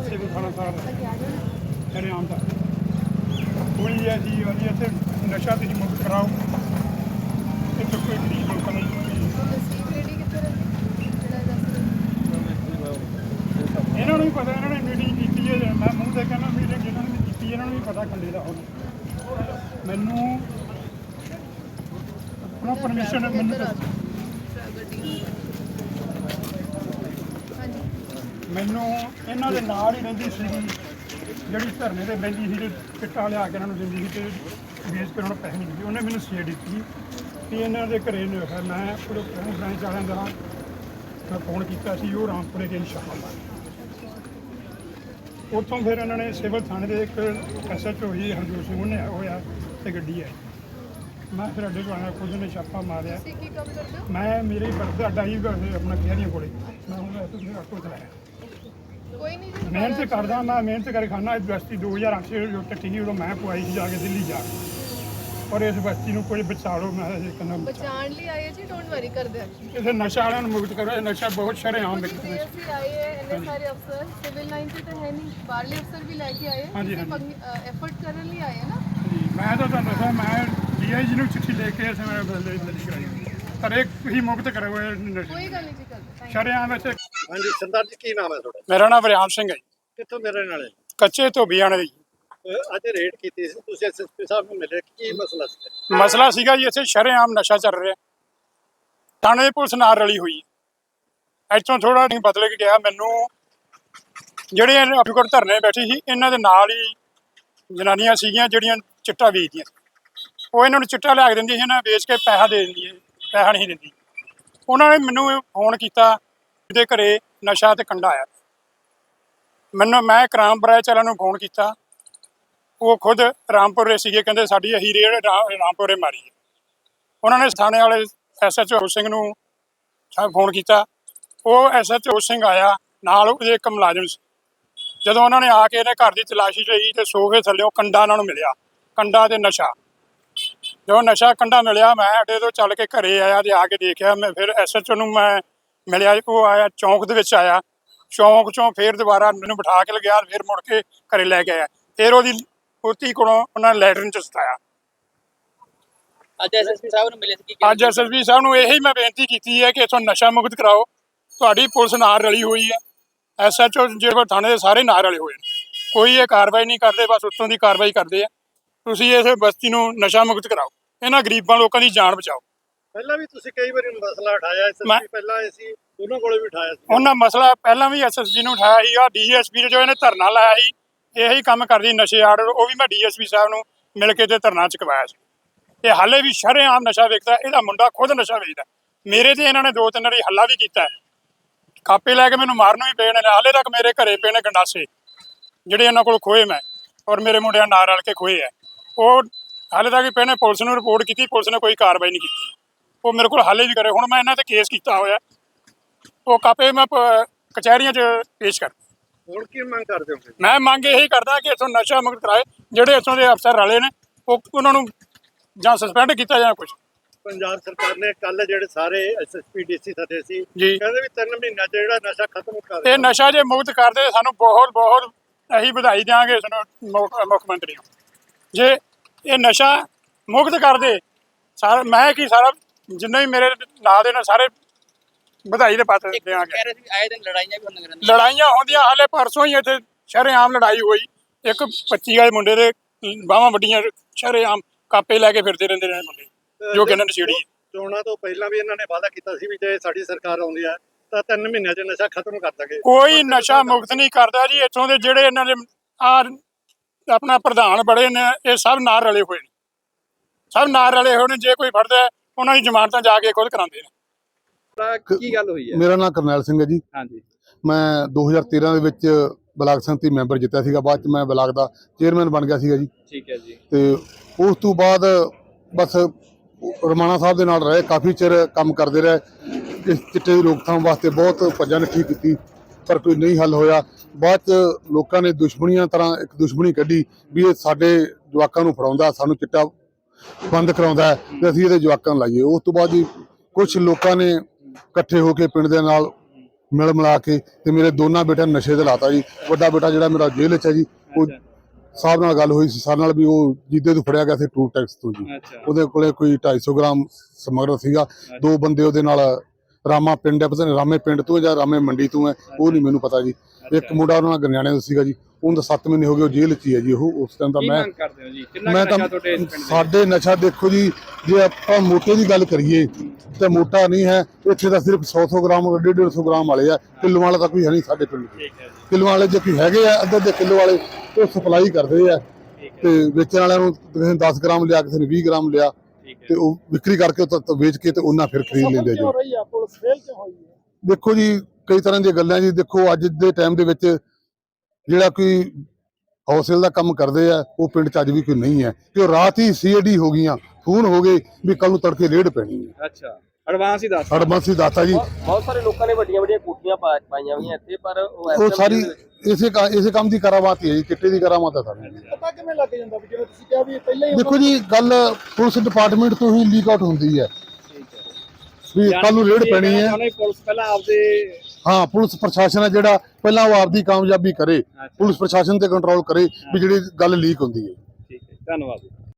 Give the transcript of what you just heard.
Civil ਥਾਣਾ ਸਾਹਿਬ ਹਰੇ ਦਾ ਕੋਈ ਐਸੀ ਵਾਲੀ ਇੱਥੇ ਨਸ਼ਾ ਤੁਸੀਂ ਮੁਕਤ ਕਰਾਓ ਇੱਥੇ ਕੋਈ ਗਰੀਬ ਲੋਕਾਂ ਨੂੰ ਇਹਨਾਂ ਨੂੰ ਵੀ ਪਤਾ ਇਹਨਾਂ ਨੇ ਮੀਟਿੰਗ ਕੀਤੀ ਹੈ ਮੈਂ ਮੂੰਹ ਤੇ ਕਹਿੰਦਾ ਮੀਟਿੰਗ ਇਹਨਾਂ ਨੇ ਵੀ ਕੀਤੀ ਇਹਨਾਂ ਨੂੰ ਵੀ ਪਤਾ ਖੰਡੇ ਦਾ ਹੁਣ ਮੈਨੂੰ ਆਪਣਾ ਪਰਮਿਸ਼ਨ ਮੈਨੂੰ ਗੱਡੀ ਹਾਂਜੀ ਮੈਨੂੰ ਇਹਨਾਂ ਦੇ ਨਾਲ ਹੀ ਰਹਿੰਦੀ ਸੀ ਜਿਹੜੀ ਧਰਨੇ ਤੇ ਬੈਠੀ ਸੀ ਤੇ ਚਿੱਟਾ ਲਿਆ ਕੇ ਇਹਨਾਂ ਨੂੰ ਦਿੰਦੀ ਸੀ ਤੇ ਵੇਚ ਕੇ ਉਹਨਾਂ ਪੈਸੇ ਨਹੀਂ ਦਿੱਤੇ ਉਹਨੇ ਮੈਨੂੰ ਸੀ ਦਿੱਤੀ ਕਿ ਇਹਨਾਂ ਦੇ ਘਰੇ ਨੇ ਹੋਇਆ ਮੈਂ ਪੂਰੇ ਪੁਰਾਣੇ ਬ੍ਰਾਂਚ ਵਾਲਿਆਂ ਦਾ। ਮੈਂ ਫੋਨ ਕੀਤਾ ਸੀ ਉਹ ਰਾਮਪੁਰੇ ਦੇ ਇਨਸ਼ਾਅੱਲਾ ਉੱਥੋਂ ਫਿਰ ਇਹਨਾਂ ਨੇ ਸਿਵਲ ਥਾਣੇ ਦੇ ਇੱਕ ਐਸਐਚਓ ਜੀ ਹਰਜੋਤ ਸਿੰਘ ਉਹਨੇ ਹੋਇਆ ਤੇ ਗੱਡੀ ਆਈ। ਮੈਂ ਫਿਰ ਅੱਡੇ ਤੋਂ ਆਇਆ ਖੁਦ ਨੇ ਛਾਪਾ ਮਾਰਿਆ। ਮੈਂ ਮੇਰੇ ਬਰਦਰ ਅੱਡਾ ਹੀ ਆਪਣਾ ਕਿਹੜੀਆਂ ਕੋਲੇ। ਮੈਂ ਹੁਣ ਇੱਥੇ ਆਟੋ ਚਲਾਇਆ। ਮਿਹਨਤ ਕਰਦਾ ਮੈਂ ਮਿਹਨਤ ਕਰ ਖਾਨਾ ਇਸ ਬਸਤੀ 2008 ਚ ਜੋ ਟੱਟੀ ਸੀ ਉਦੋਂ ਮੈਂ ਪਵਾਈ ਸੀ ਜਾ ਕੇ ਦਿੱਲੀ ਜਾ ਕੇ। ਔਰ ਇਸ ਬਸਤੀ ਨੂੰ ਕੋਈ ਬਚਾ ਲਓ ਮੈਂ ਇਹ ਕਹਿੰਦਾ ਬਚਾਉਣ ਲਈ ਆਏ ਜੀ ਡੋਂਟ ਵਰੀ ਕਰਦੇ ਕਿਸੇ ਨਸ਼ਾ ਵਾਲਿਆਂ ਨੂੰ ਮੁਕਤ ਕਰੋ ਇਹ ਨਸ਼ਾ ਬਹੁਤ ਸ਼ਰੇਆਮ ਵਿਕਦਾ ਹੈ ਡੀਐਸਸੀ ਆਏ ਇੰਨੇ ਸਾਰੇ ਅਫਸਰ ਸਿਵਲ ਲਾਈਨ ਤੇ ਤਾਂ ਹੈ ਨਹੀਂ ਬਾਹਰਲੇ ਅਫਸਰ ਵੀ ਲੈ ਕੇ ਆਏ ਹਾਂਜੀ। ਐਫਰਟ ਕਰਨ ਲਈ ਆਏ ਨਾ? ਜੀ, ਮੈਂ ਤਾਂ ਤੁਹਾਨੂੰ ਦੱਸਾਂ ਮੈਂ ਡੀਆਈਜੀ ਨੂੰ ਚਿੱਠੀ ਲੈ ਕੇ ਇਸ ਮੈਂ ਬਦਲੇ ਬਦਲੀ ਕਰਾਈ ਪਰ ਇੱਕ ਹੀ ਮੁਕਤ ਕਰੋ ਇਹ ਨਸ਼ੇ। ਕੋਈ ਗੱਲ ਨਹੀਂ ਜੀ ਕਰਦੇ ਸ਼ਰੇਆਮ ਇੱਥੇ ਹਾਂਜੀ ਸਰਦਾਰ ਜੀ ਕੀ ਨਾਮ ਹੈ ਤੁਹਾਡਾ? ਮੇਰਾ ਨਾਮ ਵਰਿਆਮ ਸਿੰਘ ਹੈ ਜੀ। ਕਿੱਥੋਂ ਮੇਰੇ ਨਾਲੇ ਕੱਚੇ ਧੋਬੀਆਂ ਦੇ ਜੀ। ਅਹ ਅੱਜ ਰੇਡ ਕੀਤੀ ਸੀ। ਤੁਸੀਂ ਐਸਐਸਪੀ ਸਾਹਿਬ ਨੂੰ ਮਿਲੇ ਕੀ ਮਸਲਾ ਸੀ? ਮਸਲਾ ਸੀਗਾ ਜੀ ਇੱਥੇ ਸ਼ਰੇਆਮ ਨਸ਼ਾ ਚੱਲ ਰਿਹਾ। ਥਾਣੇ ਦੀ ਪੁਲਿਸ ਨਾਲ ਰਲੀ ਹੋਈ ਹੈ। ਇੱਥੋਂ ਥੋੜਾ ਨਹੀਂ ਬਦਲ ਕੇ ਗਿਆ। ਮੈਨੂੰ ਜਿਹੜੇ ਕੋਲ ਧਰਨੇ ਬੈਠੀ ਸੀ ਇਹਨਾਂ ਦੇ ਨਾਲ ਹੀ ਜਨਾਨੀਆਂ ਸੀਗੀਆਂ ਜਿਹੜੀਆਂ ਚਿੱਟਾ ਵੇਚਦੀਆਂ ਉਹ ਇਹਨਾਂ ਨੂੰ ਚਿੱਟਾ ਲਿਆ ਕੇ ਦਿੰਦੀ ਸੀ ਇਹਨਾਂ ਵੇਚ ਕੇ ਪੈਸਾ ਦੇ ਦਿੰਦੀ ਹੈ ਪੈਸਾ ਨਹੀਂ ਦਿੰਦੀ ਉਹਨਾਂ ਨੇ ਮੈਨੂੰ ਫੋਨ ਕੀਤਾ ਇਹਦੇ ਘਰੇ ਨਸ਼ਾ ਤੇ ਕੰਡਾ ਆਇਆ। ਮੈਨੂੰ, ਮੈਂ ਕ੍ਰਾਮ ਬਰਾਚ ਵਾਲਿਆਂ ਨੂੰ ਫੋਨ ਕੀਤਾ। ਉਹ ਖੁਦ ਰਾਮਪੁਰੇ ਸੀਗੇ, ਕਹਿੰਦੇ ਸਾਡੀ ਅਹੀ ਰੇਡ ਰਾਮਪੁਰੇ ਮਾਰੀ ਹੈ। ਉਹਨਾਂ ਨੇ ਥਾਣੇ ਵਾਲੇ ਐਸਐਚਓ ਸਿੰਘ ਨੂੰ ਸਾ- ਫੋਨ ਕੀਤਾ। ਉਹ ਐਸਐਚਓ ਸਿੰਘ ਆਇਆ, ਨਾਲ ਉਹਦੇ ਇੱਕ ਮੁਲਾਜ਼ਮ ਸੀ। ਜਦੋਂ ਉਹਨਾਂ ਨੇ ਆ ਕੇ ਇਹਦੇ ਘਰ ਦੀ ਤਲਾਸ਼ੀ ਲਈ ਤੇ ਸੋਫੇ ਥੱਲੇੋਂ ਕੰਡਾ ਉਹਨਾਂ ਨੂੰ ਮਿਲਿਆ, ਕੰਡਾ ਤੇ ਨਸ਼ਾ। ਜਦੋਂ ਨਸ਼ਾ, ਕੰਡਾ ਮਿਲਿਆ, ਮੈਂ ਅੱਡੇ ਤੋਂ ਚੱਲ ਕੇ ਘਰੇ ਆਇਆ ਤੇ ਆ ਕੇ ਦੇਖਿਆ, ਮੈਂ ਫਿਰ ਐਸਐਚਓ ਨੂੰ ਮੈਂ ਮਿਲਿਆ ਉਹ ਆਇਆ ਚੌਂਕ ਦੇ ਵਿੱਚ ਆਇਆ। ਚੌਂਕ ਚੋਂ ਫਿਰ ਦੁਬਾਰਾ ਮੈਨੂੰ ਬਿਠਾ ਕੇ ਲਗਿਆ ਫਿਰ ਮੁੜ ਕੇ ਘਰੇ ਲੈ ਕੇ ਆਇਆ। ਫਿਰ ਉਹਦੀ ਪੋਤੀ ਕੋਲੋਂ ਉਹਨਾਂ ਨੇ ਲੈਟਰਨ ਚ ਸਤਾਇਆ। ਅੱਜ ਐਸਐਸਪੀ ਸਾਹਿਬ ਨੂੰ ਮਿਲੇ ਸੀ ਕੀ ਅੱਜ ਐਸਐਸਪੀ ਸਾਹਿਬ ਨੂੰ ਇਹੀ ਮੈਂ ਬੇਨਤੀ ਕੀਤੀ ਹੈ ਕਿ ਇਥੋਂ ਨਸ਼ਾ ਮੁਕਤ ਕਰਾਓ। ਤੁਹਾਡੀ ਪੁਲਿਸ ਨਾਲ ਰਲੀ ਹੋਈ ਹੈ। ਐਸਐਚਓ ਜਿਹੜੇ ਥਾਣੇ ਦੇ ਸਾਰੇ ਨਾਲ ਰਲੇ ਹੋਏ ਨੇ। ਕੋਈ ਇਹ ਕਾਰਵਾਈ ਨਹੀਂ ਕਰਦੇ ਬਸ ਉੱਤੋਂ ਦੀ ਕਾਰਵਾਈ ਕਰਦੇ ਆ। ਤੁਸੀਂ ਇਸ ਬਸਤੀ ਨੂੰ ਨਸ਼ਾ ਮੁਕਤ ਕਰਾਓ। ਇਹਨਾਂ ਗਰੀਬਾਂ ਲੋਕਾਂ ਦੀ ਜਾਨ ਬਚਾਓ। ਪਹਿਲਾਂ ਵੀ ਤੁਸੀਂ ਕਈ ਵਾਰੀ ਮਸਲਾ ਉਠਾਇਆ ਮੈਂ- ਐਸਐਸਪੀ ਪਹਿਲਾਂ ਆਏ ਸੀ ਉਹਨਾਂ ਕੋਲੇ ਵੀ ਉਠਾਇਆ ਸੀ। ਉਹਨਾਂ ਮਸਲਾ ਪਹਿਲਾਂ ਵੀ ਐਸਐਸਜੀ ਨੂੰ ਉਠਾਇਆ ਸੀਗਾ ਡੀਐਸਪੀ ਜੋ ਇਹਨੇ ਧਰਨਾ ਲਾਇਆ ਸੀ ਇਹੀ ਕੰਮ ਕਰਦੀ ਨਸ਼ੇ ਆਰਡਰ ਉਹ ਵੀ ਮੈਂ ਡੀਐਸਪੀ ਸਾਹਿਬ ਨੂੰ ਮਿਲ ਕੇ ਤੇ ਧਰਨਾ ਚੁਕਵਾਇਆ ਸੀ। ਤੇ ਹਾਲੇ ਵੀ ਸ਼ਰੇਆਮ ਨਸ਼ਾ ਵੇਚਦਾ ਇਹਦਾ ਮੁੰਡਾ ਖੁਦ ਨਸ਼ਾ ਵੇਚਦਾ ਮੇਰੇ ਤੇ ਇਹਨਾਂ ਨੇ ਦੋ ਤਿੰਨ ਵਾਰੀ ਹੱਲਾ ਵੀ ਕੀਤਾ ਹੈ। ਕਾਪੇ ਲੈ ਕੇ ਮੈਨੂੰ ਮਾਰਨ ਵੀ ਪਏ ਨੇ ਹਾਲੇ ਤੱਕ ਮੇਰੇ ਘਰੇ ਪਏ ਨੇ ਗੰਡਾਸੇ ਜਿਹੜੇ ਇਹਨਾਂ ਕੋਲ ਖੋਏ ਮੈਂ ਔਰ ਮੇਰੇ ਮੁੰਡਿਆਂ ਨਾਲ ਰਲ ਕੇ ਖੋਏ ਆ ਉਹ ਹਾਲੇ ਤੱਕ ਵੀ ਪਏ ਨੇ ਪੁਲਿਸ ਨੂੰ ਰਿਪੋਰਟ ਕੀਤੀ ਪੁਲਿਸ ਨੇ ਕੋਈ ਕਾਰਵਾਈ ਨਹੀਂ ਕੀਤੀ। ਉਹ ਮੇਰੇ ਕੋਲ ਹਾਲੇ ਵੀ ਕਰੇ। ਹੁਣ ਮੈਂ ਇਹਨਾਂ ਤੇ ਕੇਸ ਕੀਤਾ ਹੋਇਆ ਉਹ ਕਾਪੇ ਮੈਂ ਪ- ਕਚਹਿਰੀਆਂ 'ਚ ਪੇਸ਼ ਕਰ। ਹੁਣ ਕੀ ਮੰਗ ਕਰਦੇ ਹੋ? ਮੈਂ ਮੰਗ ਇਹੀ ਕਰਦਾ ਕਿ ਇਥੋਂ ਨਸ਼ਾ ਮੁਕਤ ਕਰਾਏ। ਜਿਹੜੇ ਇਥੋਂ ਦੇ ਅਫਸਰ ਰਲੇ ਨੇ ਉਹ ਉਹਨਾਂ ਨੂੰ ਜਾਂ ਸਸਪੈਂਡ ਕੀਤਾ ਜਾਂ ਕੁਝ ਪੰਜਾਬ ਸਰਕਾਰ ਨੇ ਕੱਲ ਜਿਹੜੇ ਸਾਰੇ ਐਸਐਸਪੀ ਡੀਸੀ ਸੱਦੇ ਸੀ ਜੀ। ਕਹਿੰਦੇ ਵੀ ਤਿੰਨ ਮਹੀਨਿਆਂ ਚ ਜਿਹੜਾ ਨਸ਼ਾ ਖਤਮ ਕਰ ਇਹ ਨਸ਼ਾ ਜੇ ਮੁਕਤ ਕਰਦੇ ਸਾਨੂੰ ਬਹੁਤ ਬਹੁਤ ਅਸੀਂ ਵਧਾਈ ਦਿਆਂਗੇ ਸਾਨੂੰ ਮੁੱਖ ਮੁੱਖ ਮੰਤਰੀ ਨੂੰ। ਜੇ ਇਹ ਨਸ਼ਾ ਮੁਕਤ ਕਰਦੇ ਸਾਰਾ ਮੈਂ ਕੀ ਸਾਰਾ ਜਿੰਨੇ ਵੀ ਮੇਰੇ ਨਾਲ ਦੇ ਨੇ ਸਾਰੇ ਵਧਾਈ ਦੇ ਪਾਤਰ ਦਿਆਂਗੇ ਕਹਿ ਰਹੇ ਸੀ ਵੀ ਆਏ ਦਿਨ ਲੜਾਈਆਂ ਵੀ ਹੁੰਦੀਆਂ ਰਹਿੰਦੀਆਂ ਲੜਾਈਆਂ ਹੁੰਦੀਆਂ ਹਾਲੇ ਪਰਸੋਂ ਹੀ ਇੱਥੇ ਸ਼ਰੇਆਮ ਲੜਾਈ ਹੋਈ। ਇੱਕ 25 ਵਾਲੇ ਮੁੰਡੇ ਦੇ ਬਾਹਾਂ ਵੱਡੀਆਂ ਸ਼ਰੇਆਮ ਕਾਪੇ ਲੈ ਕੇ ਫਿਰਦੇ ਰਹਿੰਦੇ ਨੇ ਮੁੰਡੇ। ਜੋ ਕਿ ਇਹਨਾਂ ਨੇ ਛੇੜੀ ਹੈ। ਚੋਣਾਂ ਤੋਂ ਪਹਿਲਾਂ ਵੀ ਇਹਨਾਂ ਨੇ ਵਾਅਦਾ ਕੀਤਾ ਸੀ ਵੀ ਜੇ ਸਾਡੀ ਸਰਕਾਰ ਆਉਂਦੀ ਹੈ ਤਾਂ ਤਿੰਨ ਮਹੀਨਿਆਂ ਚ ਨਸ਼ਾ ਖਤਮ ਕਰ ਦਾਂਗੇ। ਕੋਈ ਨਸ਼ਾ ਮੁਕਤ ਨਹੀਂ ਕਰਦਾ ਜੀ। ਇੱਥੋਂ ਦੇ ਜਿਹੜੇ ਇਹਨਾਂ ਦੇ ਆ ਆਪਣਾ ਪ੍ਰਧਾਨ ਬੜੇ ਨੇ ਇਹ ਸਭ ਨਾਲ ਰਲੇ ਹੋਏ ਨੇ। ਸਭ ਨਾਲ ਰਲੇ ਹੋਏ ਨੇ। ਜੇ ਕੋਈ ਫੜਦਾ ਹੈ, ਉਹਨਾਂ ਦੀ ਜ਼ਮਾਨਤਾਂ ਜਾ ਕੇ ਖੁਦ ਕਰਾਉਂਦੇ ਨੇ। ਕੀ ਗੱਲ ਹੋਈ ਮੇਰਾ ਨਾਮ ਕਰਨੈਲ ਸਿੰਘ ਹੈ ਜੀ। ਹਾਂਜੀ। ਮੈਂ 2013 ਦੇ ਵਿੱਚ ਬਲਾਕ ਸੰਮਤੀ ਮੈਂਬਰ ਜਿੱਤਿਆ ਸੀਗਾ ਬਾਅਦ ਚ ਮੈਂ ਬਲਾਕ ਦਾ ਚੇਅਰਮੈਨ ਬਣ ਗਿਆ ਸੀਗਾ ਜੀ। ਠੀਕ ਹੈ ਜੀ। ਤੇ ਉਸ ਤੋਂ ਬਾਅਦ ਬਸ ਰਮਾਣਾ ਸਾਹਿਬ ਦੇ ਨਾਲ ਰਹੇ ਕਾਫੀ ਚਿਰ ਕੰਮ ਕਰਦੇ ਰਹੇ। ਇਸ ਚਿੱਟੇ ਦੀ ਰੋਕਥਾਮ ਵਾਸਤੇ ਬਹੁਤ ਭੱਜਾਂ ਨੱਠੀ ਕੀਤੀ ਪਰ ਕੋਈ ਨਹੀਂ ਹੱਲ ਹੋਇਆ। ਬਾਅਦ ਚ ਲੋਕਾਂ ਨੇ ਦੁਸ਼ਮਣੀਆਂ ਤਰ੍ਹਾਂ ਇੱਕ ਦੁਸ਼ਮਣੀ ਕੱਢੀ ਵੀ ਇਹ ਸਾਡੇ ਜਵਾਕਾਂ ਨੂੰ ਫੜਾਉਂਦਾ ਸਾਨੂੰ ਚਿੱਟਾ ਬੰਦ ਕਰਾਉਂਦਾ ਤੇ ਅਸੀਂ ਇਹਦੇ ਜਵਾਕਾਂ ਨੂੰ ਲਾਈਏ। ਉਸ ਤੋਂ ਬਾਅਦ ਜੀ ਕੁਝ ਲੋਕਾਂ ਨੇ ਇਕੱਠੇ ਹੋ ਕੇ ਪਿੰਡ ਦੇ ਨਾਲ ਮਿਲ ਮਿਲਾ ਕੇ ਤੇ ਮੇਰੇ ਦੋਨਾਂ ਬੇਟਿਆਂ ਨੂੰ ਨਸ਼ੇ ਤੇ ਲਾਤਾ ਜੀ। ਵੱਡਾ ਬੇਟਾ ਜਿਹੜਾ ਮੇਰਾ ਜੇਲ੍ਹ 'ਚ ਹੈ ਜੀ ਉਹ ਸਾਹਿਬ ਨਾਲ ਗੱਲ ਹੋਈ ਸੀ ਸਾਡੇ ਨਾਲ ਵੀ ਉਹ ਜਿੱਦੇ ਤੋਂ ਫੜਿਆ ਗਿਆ ਸੀ ਟੂ ਟੈਕਸ ਤੋਂ ਜੀ। ਉਹਦੇ ਕੋਲੇ ਕੋਈ 250 ਗ੍ਰਾਮ ਸਮਗਰ ਸੀਗਾ। ਦੋ ਬੰਦੇ ਉਹਦੇ ਨਾਲ ਰਾਮਾ ਪਿੰਡ ਹੈ ਪਤਾ ਨਹੀਂ ਰਾਮੇ ਪਿੰਡ ਤੋਂ ਜਾਂ ਰਾਮੇ ਮੰਡੀ ਤੋਂ ਹੈ ਉਹ ਨਹੀਂ ਮੈਨੂੰ ਪਤਾ ਜੀ। ਇੱਕ ਮੁੰਡਾ ਉਹਨਾਂ ਨਾਲ ਗੰਨਿਆਣੇ ਦਾ ਸੀਗਾ ਜੀ। ਉਹਦਾ 7 ਮਹੀਨੇ ਹੋ ਗਏ ਉਹ ਜੇਲ੍ਹ 'ਚ ਹੀ ਹੈ ਜੀ ਉਹ ਉਸ ਟਾਈਮ ਦਾ ਕੀ ਮੈਂ ਮੰਗ ਕਰਦੇ ਹੋ ਜੀ? ਕਿੰਨਾ ਮੈਂ ਕੁ ਤਾਂ ਨਸ਼ਾ ਤੁਹਾਡੇ ਇਸ ਪਿੰਡ ਦੇ ਸਾਡੇ ਨਸ਼ਾ ਦੇਖੋ ਜੀ ਜੇ ਆਪਾਂ ਮੋਟੇ ਦੀ ਗੱਲ ਕਰੀਏ ਤੇ ਮੋਟਾ ਨਹੀਂ ਹੈ ਇੱਥੇ ਤਾਂ ਸਿਰਫ 100-100 ਗ੍ਰਾਮ 150 ਗ੍ਰਾਮ ਵਾਲੇ ਆ ਕਿਲੋ ਵਾਲਾ ਤਾਂ ਕੋਈ ਹੈ ਨਹੀਂ ਸਾਡੇ ਪਿੰਡ 'ਚ ਠੀਕ ਹੈ ਜੀ। ਕਿਲੋ ਵਾਲੇ ਜੇ ਕੋਈ ਹੈਗੇ ਆ ਅੱਧੇ ਅੱਧੇ ਕਿਲੋ ਵਾਲੇ ਉਹ ਸਪਲਾਈ ਕਰਦੇ ਆ। ਠੀਕ ਹੈ। ਤੇ ਵੇਚਣ ਵਾਲਿਆਂ ਨੂੰ ਕਿਸੇ ਨੇ 10 ਗ੍ਰਾਮ ਲਿਆ ਕਿਸੇ ਨੇ 20 ਗ੍ਰਾਮ ਲਿਆ ਠੀਕ ਹੈ। ਤੇ ਉਹ ਵਿਕਰੀ ਕਰਕੇ ਉਹ ਤਾਂ ਵੇਚ ਕੇ ਤੇ ਉਹਨਾਂ ਫਿਰ ਖਰੀਦ ਲੈਂਦੇ ਜੀ। ਰਹੀ ਆ? ਪੁਲਿਸ ਫੇਲ ਕਿਉਂ ਹੋਈ ਹੈ? ਦੇਖੋ ਜੀ ਕਈ ਤਰ੍ਹਾਂ ਦੀਆਂ ਗੱਲਾਂ ਜੀ ਦੇਖੋ ਅੱਜ ਦੇ ਟਾਈਮ ਦੇ ਵਿੱਚ ਜਿਹੜਾ ਕੋਈ ਹੌਸਲੇ ਦਾ ਕੰਮ ਕਰਦੇ ਆ ਉਹ ਪਿੰਡ ਚ ਅੱਜ ਵੀ ਕੋਈ ਨਹੀਂ ਹੈ। ਕਿ ਉਹ ਰਾਤ ਹੀ ਸੀਏਡੀ ਹੋ ਗਈਆਂ ਫੋਨ ਹੋ ਗਏ ਵੀ ਕੱਲ ਨੂੰ ਤੜਕੇ ਰੇਡ ਪੈਣੀ ਹੈ। ਅੱਛਾ ਐਡਵਾਂਸ ਹੀ ਦੱਸ। ਹਰਬੰਸੀ ਦਾਤਾ ਜੀ। ਬਹੁਤ ਸਾਰੇ ਲੋਕਾਂ ਨੇ ਵੱਡੀਆਂ ਵੱਡੀਆਂ ਕੋਠੀਆਂ ਪਾਈਆਂ ਹੋਈਆਂ ਇੱਥੇ ਪਰ ਉਹ ਸਾਰੀ ਇਸੇ ਇਸੇ ਕੰਮ ਦੀ ਕਰਾਮਾਤ ਹੀ ਹੈ ਜੀ ਚਿੱਟੇ ਦੀ ਕਰਾਮਾਤ ਹੈ ਸਾਰੀ। ਪਤਾ ਕਿਵੇਂ ਲੱਗ ਜਾਂਦਾ ਵੀ ਜਿਵੇਂ ਤੁਸੀਂ ਕਿਹਾ ਵੀ ਪਹਿਲਾਂ ਹੀ ਦੇਖੋ ਜੀ ਗੱਲ ਪੁਲਿਸ ਡਿਪਾਰਟਮੈਂਟ ਤੋਂ ਹੀ ਲੀਕ ਆਊਟ ਹੁੰਦੀ ਹੈ। ਵੀ ਕੱਲ ਨੂੰ ਰੇਡ ਪੈਣੀ ਹੈ। ਉਹਨੇ ਪੁਲਿਸ ਪਹਿਲਾਂ ਆਪਦੇ ਹਾਂ ਪੁਲਿਸ ਪ੍ਰਸ਼ਾਸਨ ਹੈ ਜਿਹੜਾ ਪਹਿਲਾਂ ਉਹ ਆਪਦੀ ਕਾਮਯਾਬੀ ਕਰੇ ਪੁਲਿਸ ਪ੍ਰਸ਼ਾਸਨ ਤੇ ਕੰਟਰੋਲ ਕਰੇ ਵੀ ਜਿਹੜੀ ਗੱਲ ਲੀਕ ਹੁੰਦੀ ਹੈ। ਠੀਕ ਹੈ ਧੰਨਵਾਦ